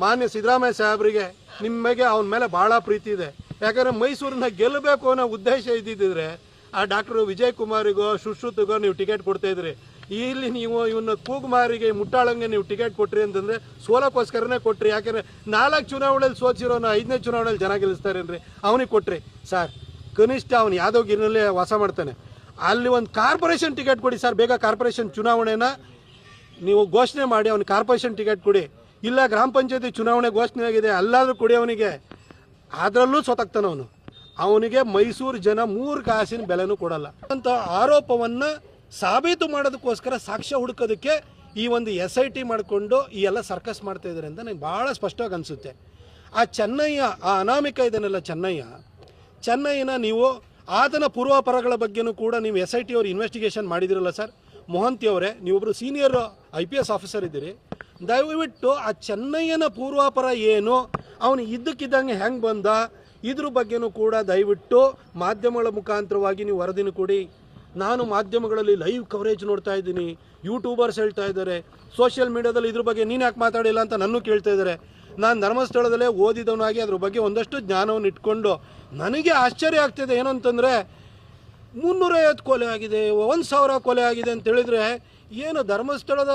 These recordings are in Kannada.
ಮಾನ್ಯ ಸಿದ್ದರಾಮಯ್ಯ ಸಾಹೇಬರಿಗೆ ನಿಮಗೆ ಅವನ ಮೇಲೆ ಭಾಳ ಪ್ರೀತಿ ಇದೆ. ಯಾಕಂದ್ರೆ ಮೈಸೂರನ್ನ ಗೆಲ್ಲಬೇಕು ಅನ್ನೋ ಉದ್ದೇಶ ಇದ್ದಿದ್ರೆ ಆ ಡಾಕ್ಟರ್ ವಿಜಯ್ ಕುಮಾರಿಗೋ ಸುಶ್ರುತಿಗೋ ನೀವು ಟಿಕೆಟ್ ಕೊಡ್ತಾ ಇದ್ರಿ. ಇಲ್ಲಿ ನೀವು ಇವನ್ನ ಕೂಗುಮಾರಿಗೆ, ಮುಟ್ಟಾಳಂಗೆ ನೀವು ಟಿಕೆಟ್ ಕೊಟ್ರಿ ಅಂತಂದ್ರೆ ಸೋಲಕ್ಕೋಸ್ಕರನೇ ಕೊಟ್ರಿ. ಯಾಕಂದ್ರೆ ನಾಲ್ಕು ಚುನಾವಣೆಯಲ್ಲಿ ಸೋಚಿರೋನ ಐದನೇ ಚುನಾವಣೆಯಲ್ಲಿ ಜನ ಗೆಲ್ಲಿಸ್ತಾರೇನ್ರಿ ಅವನಿಗೆ ಕೊಟ್ರಿ. ಸರ್, ಕನಿಷ್ಠ ಅವನು ಯಾದವಗಿರಿನಲ್ಲೇ ವಾಸ ಮಾಡ್ತಾನೆ. ಅಲ್ಲಿ ಒಂದು ಕಾರ್ಪೊರೇಷನ್ ಟಿಕೆಟ್ ಕೊಡಿ ಸರ್, ಬೇಗ ಕಾರ್ಪೊರೇಷನ್ ಚುನಾವಣೆನ ನೀವು ಘೋಷಣೆ ಮಾಡಿ ಅವ್ನು ಕಾರ್ಪೊರೇಷನ್ ಟಿಕೆಟ್ ಕೊಡಿ. ಇಲ್ಲ, ಗ್ರಾಮ ಪಂಚಾಯತಿ ಚುನಾವಣೆ ಘೋಷಣೆ ಆಗಿದೆ, ಅಲ್ಲಾದರೂ ಕೊಡಿ ಅವನಿಗೆ. ಅದರಲ್ಲೂ ಸೊತಾಗ್ತಾನೆ ಅವನು. ಅವನಿಗೆ ಮೈಸೂರು ಜನ ಮೂರು ಕಾಸಿನ ಬೆಲೆನೂ ಕೊಡಲ್ಲ. ಅಂತ ಆರೋಪವನ್ನು ಸಾಬೀತು ಮಾಡೋದಕ್ಕೋಸ್ಕರ ಸಾಕ್ಷ್ಯ ಹುಡುಕೋದಕ್ಕೆ ಈ ಒಂದು ಎಸ್ ಐ ಟಿ ಮಾಡಿಕೊಂಡು ಈ ಎಲ್ಲ ಸರ್ಕಸ್ ಮಾಡ್ತಾ ಇದ್ದಾರೆ ಅಂತ ನನಗೆ ಭಾಳ ಸ್ಪಷ್ಟವಾಗಿ ಅನಿಸುತ್ತೆ. ಆ ಚೆನ್ನಯ್ಯ, ಆ ಅನಾಮಿಕ ಇದನ್ನೆಲ್ಲ ಚೆನ್ನಯ್ಯ, ಚೆನ್ನಯ್ಯನ ನೀವು ಆತನ ಪೂರ್ವಾಪರಗಳ ಬಗ್ಗೆನೂ ಕೂಡ ನೀವು ಎಸ್ ಐ ಟಿ ಅವರು ಇನ್ವೆಸ್ಟಿಗೇಷನ್ ಮಾಡಿದಿರಲ್ಲ ಸರ್. ಮೊಹಂತಿ ಅವರೇ ನೀವೊಬ್ಬರು senior I P S officer ಇದ್ದೀರಿ. ದಯವಿಟ್ಟು ಆ ಚೆನ್ನಯ್ಯನ ಪೂರ್ವಾಪರ ಏನು? ಅವನು ಇದ್ದಕ್ಕಿದ್ದಂಗೆ ಹೆಂಗೆ ಬಂದ? ಇದ್ರ ಬಗ್ಗೆನೂ ಕೂಡ ದಯವಿಟ್ಟು ಮಾಧ್ಯಮಗಳ ಮುಖಾಂತರವಾಗಿ ನೀವು ವರದಿನ ಕೊಡಿ. ನಾನು ಮಾಧ್ಯಮಗಳಲ್ಲಿ ಲೈವ್ ಕವರೇಜ್ ನೋಡ್ತಾ ಇದ್ದೀನಿ. ಯೂಟ್ಯೂಬರ್ಸ್ ಹೇಳ್ತಾ ಇದ್ದಾರೆ. ಸೋಷಿಯಲ್ ಮೀಡಿಯಾದಲ್ಲಿ ಇದ್ರ ಬಗ್ಗೆ ನೀನು ಯಾಕೆ ಮಾತಾಡಿಲ್ಲ ಅಂತ ನನ್ನೂ ಕೇಳ್ತಾ ಇದ್ದಾರೆ. ನಾನು ಧರ್ಮಸ್ಥಳದಲ್ಲೇ ಓದಿದವನಾಗಿ ಅದ್ರ ಬಗ್ಗೆ ಒಂದಷ್ಟು ಜ್ಞಾನವನ್ನು ಇಟ್ಕೊಂಡು ನನಗೆ ಆಶ್ಚರ್ಯ ಆಗ್ತಿದೆ ಏನಂತಂದರೆ ಮುನ್ನೂರೈವತ್ತು ಕೊಲೆ ಆಗಿದೆ, ಒಂದು ಸಾವಿರ ಕೊಲೆ ಆಗಿದೆ ಅಂತ ಹೇಳಿದರೆ ಏನು ಧರ್ಮಸ್ಥಳದ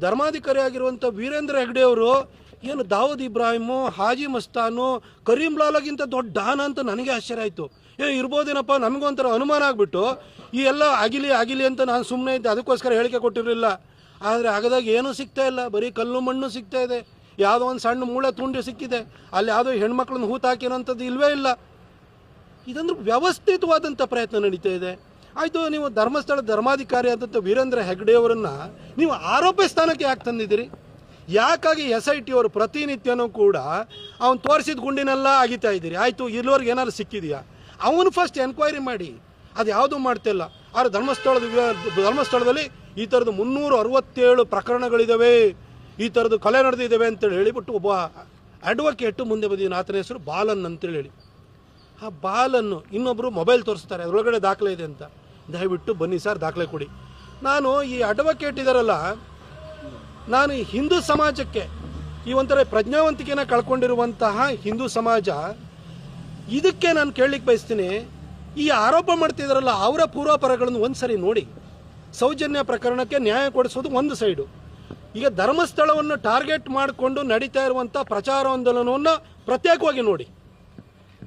ಧರ್ಮಾಧಿಕಾರಿ ಆಗಿರುವಂಥ ವೀರೇಂದ್ರ ಹೆಗ್ಡೆ ಅವರು, ಏನು ದಾವೂದ್ ಇಬ್ರಾಹಿಮು, ಹಾಜಿ ಮಸ್ತಾನು, ಕರೀಂ ಲಾಲಾಗಿಂತ ದೊಡ್ಡ ಡಾನ ಅಂತ ನನಗೆ ಆಶ್ಚರ್ಯ ಆಯಿತು. ಏ, ಇರ್ಬೋದೇನಪ್ಪ ನನಗೊಂಥರ ಅನುಮಾನ ಆಗಿಬಿಟ್ಟು, ಈ ಎಲ್ಲ ಆಗಿಲಿ ಆಗಿಲಿ ಅಂತ ನಾನು ಸುಮ್ಮನೆ ಇದ್ದೆ, ಅದಕ್ಕೋಸ್ಕರ ಹೇಳಿಕೆ ಕೊಟ್ಟಿರಲಿಲ್ಲ. ಆದರೆ ಆಗದಾಗ ಏನೂ ಸಿಗ್ತಾ ಇಲ್ಲ, ಬರೀ ಕಲ್ಲು ಮಣ್ಣು ಸಿಗ್ತಾ ಇದೆ. ಯಾವುದೋ ಒಂದು ಸಣ್ಣ ಮೂಳೆ ತುಂಡು ಸಿಕ್ಕಿದೆ. ಅಲ್ಲಿ ಯಾವುದೋ ಹೆಣ್ಮಕ್ಳನ್ನ ಹೂತಾಕಿರೋಂಥದ್ದು ಇಲ್ಲವೇ ಇಲ್ಲ. ಇದಂದ್ರೆ ವ್ಯವಸ್ಥಿತವಾದಂಥ ಪ್ರಯತ್ನ ನಡೀತಾ ಇದೆ. ಆಯಿತು, ನೀವು ಧರ್ಮಸ್ಥಳ ಧರ್ಮಾಧಿಕಾರಿ ಆದಂಥ ವೀರೇಂದ್ರ ಹೆಗ್ಡೆಯವರನ್ನು ನೀವು ಆರೋಪ ಸ್ಥಾನಕ್ಕೆ ಯಾಕೆ ತಂದಿದ್ದೀರಿ? ಯಾಕಾಗಿ ಎಸ್ ಐ ಟಿ ಅವರು ಪ್ರತಿನಿತ್ಯನೂ ಕೂಡ ಅವ್ನು ತೋರಿಸಿದ ಗುಂಡಿನೆಲ್ಲ ಆಗಿತಾ ಇದ್ದೀರಿ? ಆಯಿತು, ಇಲ್ಲಿವರೆಗೆ ಏನಾದ್ರು ಸಿಕ್ಕಿದೆಯಾ? ಅವನು ಫಸ್ಟ್ ಎನ್ಕ್ವೈರಿ ಮಾಡಿ, ಅದು ಯಾವುದೂ ಮಾಡ್ತಿಲ್ಲ ಆದರೆ ಧರ್ಮಸ್ಥಳದ ಧರ್ಮಸ್ಥಳದಲ್ಲಿ ಈ ಥರದ್ದು ಮುನ್ನೂರ ಅರವತ್ತೇಳು ಪ್ರಕರಣಗಳಿದ್ದಾವೆ ಈ ಥರದ್ದು ಕೊಲೆ ನಡೆದಿದ್ದಾವೆ ಅಂತೇಳಿ ಹೇಳಿಬಿಟ್ಟು ಒಬ್ಬ ಅಡ್ವೊಕೇಟು ಮುಂದೆ ಬಂದಿದ್ದೀನಿ ಆತನ ಹೆಸರು ಬಾಲನ್ ಅಂತೇಳಿ ಹೇಳಿ. ಆ ಬಾಲನ್ನು ಇನ್ನೊಬ್ಬರು ಮೊಬೈಲ್ ತೋರಿಸ್ತಾರೆ. ಅದರೊಳಗಡೆ ದಾಖಲೆ ಇದೆ ಅಂತ. ದಯವಿಟ್ಟು ಬನ್ನಿ ಸರ್, ದಾಖಲೆ ಕೊಡಿ. ನಾನು ಈ ಅಡ್ವೊಕೇಟ್ ಇದಾರಲ್ಲ, ನಾನು ಹಿಂದೂ ಸಮಾಜಕ್ಕೆ ಈ ಒಂಥರ ಪ್ರಜ್ಞಾವಂತಿಕೆನ ಕಳ್ಕೊಂಡಿರುವಂತಹ ಹಿಂದೂ ಸಮಾಜ, ಇದಕ್ಕೆ ನಾನು ಕೇಳಲಿಕ್ಕೆ ಬಯಸ್ತೀನಿ, ಈ ಆರೋಪ ಮಾಡ್ತಿದಾರಲ್ಲ, ಅವರ ಪೂರ್ವಾಪರಗಳನ್ನು ಒಂದ್ಸರಿ ನೋಡಿ. ಸೌಜನ್ಯ ಪ್ರಕರಣಕ್ಕೆ ನ್ಯಾಯ ಕೊಡಿಸೋದು ಒಂದು ಸೈಡು. ಈಗ ಧರ್ಮಸ್ಥಳವನ್ನು ಟಾರ್ಗೆಟ್ ಮಾಡಿಕೊಂಡು ನಡೀತಾ ಇರುವಂಥ ಪ್ರಚಾರಾಂದೋಲನವನ್ನು ಪ್ರತ್ಯೇಕವಾಗಿ ನೋಡಿ.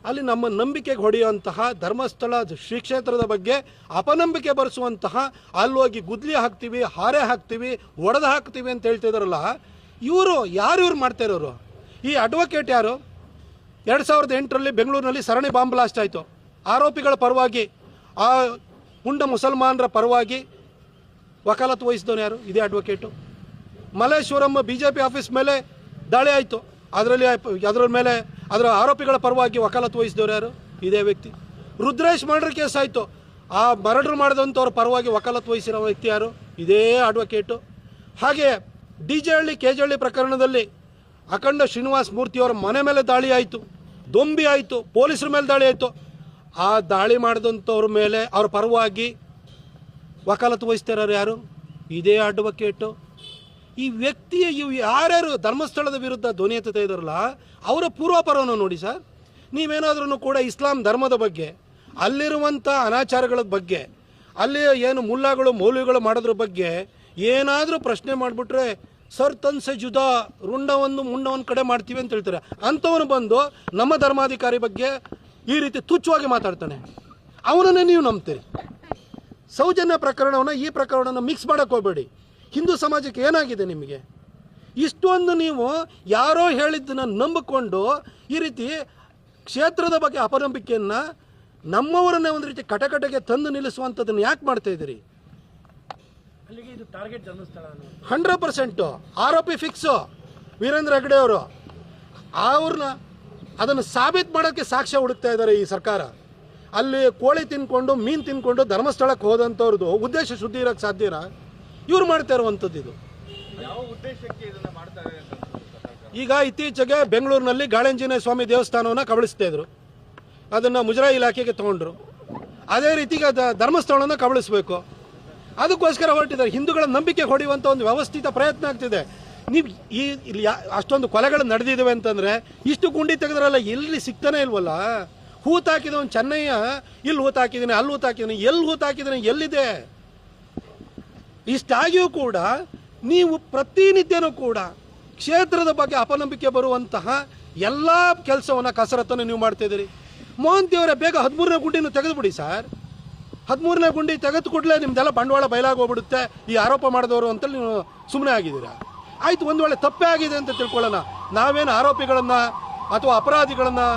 ಅಲ್ಲಿ ನಮ್ಮ ನಂಬಿಕೆಗೆ ಹೊಡೆಯುವಂತಹ ಧರ್ಮಸ್ಥಳ ಶ್ರೀ ಕ್ಷೇತ್ರದ ಬಗ್ಗೆ ಅಪನಂಬಿಕೆ ಬರೆಸುವಂತಹ, ಅಲ್ಲಿ ಹೋಗಿ ಗುದ್ಲಿ ಹಾಕ್ತೀವಿ, ಹಾರೆ ಹಾಕ್ತೀವಿ, ಒಡೆದು ಹಾಕ್ತೀವಿ ಅಂತ ಹೇಳ್ತಿದಾರಲ್ಲ ಇವರು ಯಾರು ಇವ್ರು ಮಾಡ್ತಾ ಇರೋರು? ಈ ಅಡ್ವೊಕೇಟ್ ಯಾರು? ಎರಡು ಸಾವಿರದ ಎಂಟರಲ್ಲಿ ಬೆಂಗಳೂರಿನಲ್ಲಿ ಸರಣಿ ಬಾಂಬ್ ಬ್ಲಾಸ್ಟ್ ಆಯಿತು. ಆರೋಪಿಗಳ ಪರವಾಗಿ, ಆ ಪುಂಡ ಮುಸಲ್ಮಾನರ ಪರವಾಗಿ ವಕಾಲತ್ತು ವಹಿಸಿದವನು ಯಾರು? ಇದೇ advocate Malleshwaram B J P office ಮೇಲೆ ದಾಳಿ ಆಯಿತು. ಅದರಲ್ಲಿ ಅದರ ಮೇಲೆ ಅದರ ಆರೋಪಿಗಳ ಪರವಾಗಿ ವಕಾಲತ್ತು ವಹಿಸಿದವರು ಯಾರು? ಇದೇ ವ್ಯಕ್ತಿ. ರುದ್ರೇಶ್ ಮರ್ಡರ್ ಕೇಸ್ ಆಯಿತು. ಆ ಮರ್ಡರ್ ಮಾಡಿದಂಥವ್ರ ಪರವಾಗಿ ವಕಾಲತ್ತು ವಹಿಸಿರೋ ವ್ಯಕ್ತಿ ಯಾರು? ಇದೇ ಅಡ್ವೊಕೇಟು. ಹಾಗೆ D J Halli K J ಪ್ರಕರಣದಲ್ಲಿ ಅಖಂಡ ಶ್ರೀನಿವಾಸ್ ಮೂರ್ತಿಯವರ ಮನೆ ಮೇಲೆ ದಾಳಿ ಆಯಿತು. ದೊಂಬಿ ಆಯಿತು. ಪೊಲೀಸರ ಮೇಲೆ ದಾಳಿ ಆಯಿತು. ಆ ದಾಳಿ ಮಾಡಿದಂಥವ್ರ ಮೇಲೆ ಅವ್ರ ಪರವಾಗಿ ವಕಾಲತ್ತು ವಹಿಸ್ತಾರ ಯಾರು? ಇದೇ ಅಡ್ವೊಕೇಟು. ಈ ವ್ಯಕ್ತಿಯ ಯಾರ್ಯಾರು ಧರ್ಮಸ್ಥಳದ ವಿರುದ್ಧ ಧ್ವನಿ ಎತ್ತುತ್ತಾ ಇದ್ರಲ್ಲ ಅವರ ಪೂರ್ವಾಪರವನ್ನು ನೋಡಿ ಸರ್. ನೀವೇನಾದ್ರೂ ಕೂಡ ಇಸ್ಲಾಂ ಧರ್ಮದ ಬಗ್ಗೆ ಅಲ್ಲಿರುವಂಥ ಅನಾಚಾರಗಳ ಬಗ್ಗೆ ಅಲ್ಲಿ ಏನು ಮುಲ್ಲಾಗಳು, ಮೌಲ್ಯಗಳು ಮಾಡೋದ್ರ ಬಗ್ಗೆ ಏನಾದರೂ ಪ್ರಶ್ನೆ ಮಾಡಿಬಿಟ್ರೆ, ಸರ್, ತನ್ಸೆ ಜುದಾ ರುಂಡ ಒಂದು ಕಡೆ ಮಾಡ್ತೀವಿ ಅಂತ ಹೇಳ್ತಾರೆ. ಅಂಥವನು ಬಂದು ನಮ್ಮ ಧರ್ಮಾಧಿಕಾರಿ ಬಗ್ಗೆ ಈ ರೀತಿ ತುಚ್ಛವಾಗಿ ಮಾತಾಡ್ತಾನೆ. ಅವನನ್ನೇ ನೀವು ನಂಬ್ತೀರಿ. ಸೌಜನ್ಯ ಪ್ರಕರಣವನ್ನು ಈ ಪ್ರಕರಣವನ್ನು ಮಿಕ್ಸ್ ಮಾಡೋಕ್ಕೆ ಹೋಗಬೇಡಿ. ಹಿಂದೂ ಸಮಾಜಕ್ಕೆ ಏನಾಗಿದೆ ನಿಮಗೆ? ಇಷ್ಟೊಂದು ನೀವು ಯಾರೋ ಹೇಳಿದ್ದನ್ನು ನಂಬಿಕೊಂಡು ಈ ರೀತಿ ಕ್ಷೇತ್ರದ ಬಗ್ಗೆ ಅಪನಂಬಿಕೆಯನ್ನು ನಮ್ಮವರನ್ನೇ ಒಂದು ರೀತಿ ಕಟಕಟಗೆ ತಂದು ನಿಲ್ಲಿಸುವಂಥದ್ದನ್ನು ಯಾಕೆ ಮಾಡ್ತಾ ಇದ್ದೀರಿ? ಹಂಡ್ರೆಡ್ ಪರ್ಸೆಂಟು ಆರೋಪಿ ಫಿಕ್ಸು ವೀರೇಂದ್ರ ಹೆಗ್ಡೆ ಅವರು. ಅವ್ರನ್ನ ಅದನ್ನು ಸಾಬೀತು ಮಾಡೋಕ್ಕೆ ಸಾಕ್ಷ್ಯ ಹುಡುಕ್ತಾ ಇದ್ದಾರೆ ಈ ಸರ್ಕಾರ. ಅಲ್ಲಿ ಕೋಳಿ ತಿನ್ಕೊಂಡು ಮೀನು ತಿನ್ಕೊಂಡು ಧರ್ಮಸ್ಥಳಕ್ಕೆ ಹೋದಂಥವ್ರದ್ದು ಉದ್ದೇಶ ಶುದ್ಧಿ ಇರೋಕ್ಕೆ ಸಾಧ್ಯನಾ? ಇವ್ರು ಮಾಡ್ತಾ ಇರುವಂಥದ್ದು ಇದು. ಯಾವ ಉದ್ದೇಶಕ್ಕೆ ಇದನ್ನ ಮಾಡ್ತಾರೆ ಅಂತ ಈಗ ಇತ್ತೀಚೆಗೆ ಬೆಂಗಳೂರಿನಲ್ಲಿ ಗಾಳಂಜನೇಯ ಸ್ವಾಮಿ ದೇವಸ್ಥಾನವನ್ನು ಕಬಳಿಸ್ತಾ ಇದ್ರು. ಅದನ್ನು ಮುಜರಾಯಿ ಇಲಾಖೆಗೆ ತಗೊಂಡ್ರು. ಅದೇ ರೀತಿ ಈಗ ದ- ಧರ್ಮಸ್ಥಳವನ್ನು ಕಬಳಿಸಬೇಕು. ಅದಕ್ಕೋಸ್ಕರ ಹೊರಟಿದ್ದಾರೆ. ಹಿಂದೂಗಳ ನಂಬಿಕೆ ಹೊಡೆಯುವಂಥ ಒಂದು ವ್ಯವಸ್ಥಿತ ಪ್ರಯತ್ನ ಆಗ್ತಿದೆ. ನೀವು ಈ ಇಲ್ಲಿ ಅಷ್ಟೊಂದು ಕೊಲೆಗಳು ನಡೆದಿದ್ದಾವೆ ಅಂತಂದ್ರೆ ಇಷ್ಟು ಗುಂಡಿ ತೆಗೆದ್ರಲ್ಲ ಎಲ್ಲಿ ಸಿಗ್ತಾನೆ ಇಲ್ವಲ್ಲ? ಹೂತಾಕಿದವನು ಚೆನ್ನಯ್ಯ ಇಲ್ಲಿ ಹೂತಾಕಿದ್ದೀನಿ ಅಲ್ಲಿ ಹೂತಾಕಿದ್ದೀನಿ ಎಲ್ಲಿ ಹೂತಾಕಿದ್ದೀನಿ ಎಲ್ಲಿದೆ? ಇಷ್ಟಾಗಿಯೂ ಕೂಡ ನೀವು ಪ್ರತಿನಿತ್ಯನೂ ಕೂಡ ಕ್ಷೇತ್ರದ ಬಗ್ಗೆ ಅಪನಂಬಿಕೆ ಬರುವಂತಹ ಎಲ್ಲ ಕೆಲಸವನ್ನು ಕಸರತ್ತನ್ನು ನೀವು ಮಾಡ್ತಿದ್ದೀರಿ ಮೋಹಂತಿಯವರೇ ಬೇಗ ಹದಿಮೂರನೇ ಗುಂಡಿನ ತೆಗೆದುಬಿಡಿ ಸರ್. ಹದಿಮೂರನೇ ಗುಂಡಿ ತೆಗೆದು ಕೂಡಲೇ ನಿಮ್ದೆಲ್ಲ ಬಂಡವಾಳ ಬಯಲಾಗೋಗ್ಬಿಡುತ್ತೆ ಈ ಆರೋಪ ಮಾಡಿದವರು ಅಂತೇಳಿ ನೀವು ಸುಮ್ಮನೆ ಆಗಿದ್ದೀರಾ? ಆಯಿತು, ಒಂದು ವೇಳೆ ತಪ್ಪೇ ಆಗಿದೆ ಅಂತ ತಿಳ್ಕೊಳ್ಳೋಣ. ನಾವೇನು ಆರೋಪಿಗಳನ್ನು ಅಥವಾ ಅಪರಾಧಿಗಳನ್ನು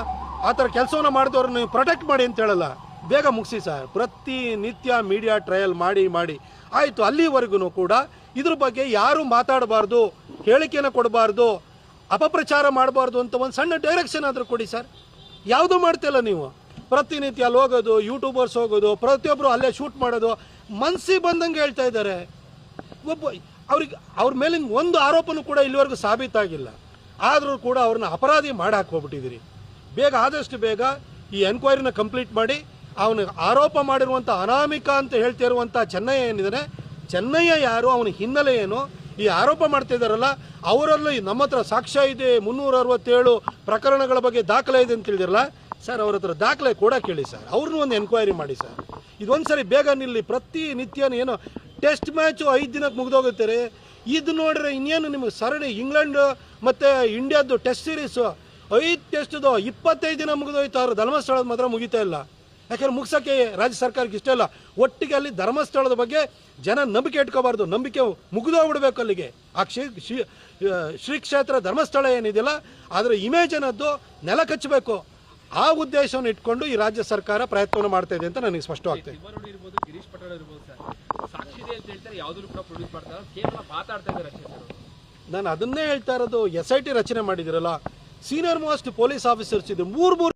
ಆ ಥರ ಕೆಲಸವನ್ನು ಮಾಡಿದವ್ರನ್ನ ನೀವು ಪ್ರೊಟೆಕ್ಟ್ ಮಾಡಿ ಅಂತ ಹೇಳಲ್ಲ. ಬೇಗ ಮುಗಿಸಿ ಸರ್. ಪ್ರತಿನಿತ್ಯ ಮೀಡಿಯಾ ಟ್ರಯಲ್ ಮಾಡಿ ಮಾಡಿ. ಆಯಿತು, ಅಲ್ಲಿವರೆಗೂ ಕೂಡ ಇದ್ರ ಬಗ್ಗೆ ಯಾರೂ ಮಾತಾಡಬಾರ್ದು, ಹೇಳಿಕೆನ ಕೊಡಬಾರ್ದು, ಅಪಪ್ರಚಾರ ಮಾಡಬಾರ್ದು ಅಂತ ಒಂದು ಸಣ್ಣ ಡೈರೆಕ್ಷನ್ ಆದರೂ ಕೊಡಿ ಸರ್. ಯಾವುದೂ ಮಾಡ್ತಿಲ್ಲ ನೀವು? ಪ್ರತಿನಿತ್ಯ ಅಲ್ಲಿ ಹೋಗೋದು ಯೂಟ್ಯೂಬರ್ಸ್ ಹೋಗೋದು ಪ್ರತಿಯೊಬ್ಬರು ಅಲ್ಲೇ ಶೂಟ್ ಮಾಡೋದು, ಮನ್ಸಿಗೆ ಬಂದಂಗೆ ಹೇಳ್ತಾ ಇದ್ದಾರೆ. ಒಬ್ಬ, ಅವ್ರಿಗೆ, ಅವ್ರ ಮೇಲಿನ ಒಂದು ಆರೋಪನೂ ಕೂಡ ಇಲ್ಲಿವರೆಗೂ ಸಾಬೀತಾಗಿಲ್ಲ. ಆದರೂ ಕೂಡ ಅವ್ರನ್ನ ಅಪರಾಧಿ ಮಾಡಿ ಹೋಗ್ಬಿಟ್ಟಿದ್ದೀರಿ. ಬೇಗ, ಆದಷ್ಟು ಬೇಗ ಈ ಎನ್ಕ್ವೈರಿನ ಕಂಪ್ಲೀಟ್ ಮಾಡಿ ಅವನ ಆರೋಪ ಮಾಡಿರುವಂಥ ಅನಾಮಿಕ ಅಂತ ಹೇಳ್ತಾ ಇರುವಂಥ ಚೆನ್ನಯ್ಯ ಏನಿದ್ದಾನೆ ಚೆನ್ನಯ್ಯ ಯಾರು? ಅವನ ಹಿನ್ನೆಲೆ ಏನು? ಈ ಆರೋಪ ಮಾಡ್ತಾ ಇದ್ದಾರಲ್ಲ, ಅವರಲ್ಲಿ ನಮ್ಮ ಹತ್ರ ಸಾಕ್ಷ್ಯ ಇದೆ, ಮುನ್ನೂರ ಅರವತ್ತೇಳು ಪ್ರಕರಣಗಳ ಬಗ್ಗೆ ದಾಖಲೆ ಇದೆ ಅಂತ ತಿಳಿದಿರಲ್ಲ ಸರ್ ಅವ್ರ ಹತ್ರ ದಾಖಲೆ ಕೂಡ ಕೇಳಿ ಸರ್. ಅವ್ರನ್ನೂ ಒಂದು ಎನ್ಕ್ವೈರಿ ಮಾಡಿ ಸರ್. ಇದೊಂದು ಸರಿ ಬೇಗ ನಿಲ್ಲಿ, ಪ್ರತಿ ನಿತ್ಯನೂ ಏನೋ ಟೆಸ್ಟ್ ಮ್ಯಾಚು ಐದು ದಿನಕ್ಕೆ ಮುಗಿದೋಗುತ್ತಾರೆ ಇದು ನೋಡ್ರೆ ಇನ್ನೇನು ನಿಮಗೆ ಸರಣಿ ಇಂಗ್ಲೆಂಡ್ ಮತ್ತು ಇಂಡಿಯಾದ್ದು ಟೆಸ್ಟ್ ಸೀರೀಸು ಐದು ಟೆಸ್ಟ್ದು ಇಪ್ಪತ್ತೈದು ದಿನ ಮುಗಿದೋಯ್ತು ಅವ್ರ ಧರ್ಮಸ್ಥಳದ ಮಾತ್ರ ಮುಗಿತಾ ಇಲ್ಲ. ಯಾಕಂದ್ರೆ ಮುಗಿಸೋಕ್ಕೆ ರಾಜ್ಯ ಸರ್ಕಾರಕ್ಕೆ ಇಷ್ಟ ಇಲ್ಲ. ಒಟ್ಟಿಗೆ ಅಲ್ಲಿ ಧರ್ಮಸ್ಥಳದ ಬಗ್ಗೆ ಜನ ನಂಬಿಕೆ ಇಟ್ಕೋಬಾರ್ದು. ನಂಬಿಕೆ ಮುಗಿದೋಗ್ಬಿಡ್ಬೇಕು ಅಲ್ಲಿಗೆ. ಆ ಕ್ಷೇ ಶ್ರೀ ಶ್ರೀ ಕ್ಷೇತ್ರ ಧರ್ಮಸ್ಥಳ ಏನಿದೆಯಲ್ಲ ಅದರ ಇಮೇಜ್ ಅನ್ನೋದು ನೆಲ ಕಚ್ಚಬೇಕು. ಆ ಉದ್ದೇಶವನ್ನು ಇಟ್ಕೊಂಡು ಈ ರಾಜ್ಯ ಸರ್ಕಾರ ಪ್ರಯತ್ನವನ್ನು ಮಾಡ್ತಾ ಇದೆ ಅಂತ ನನಗೆ ಸ್ಪಷ್ಟವಾಗ್ತದೆ. ನಾನು ಅದನ್ನೇ ಹೇಳ್ತಾ ಇರೋದು ಎಸ್ ಐ ಟಿ ರಚನೆ ಮಾಡಿದಿರಲ್ಲ ಸೀನಿಯರ್ ಮೋಸ್ಟ್ ಪೊಲೀಸ್ ಆಫೀಸರ್ಸ್ ಇದೆ ಮೂರು ಮೂರು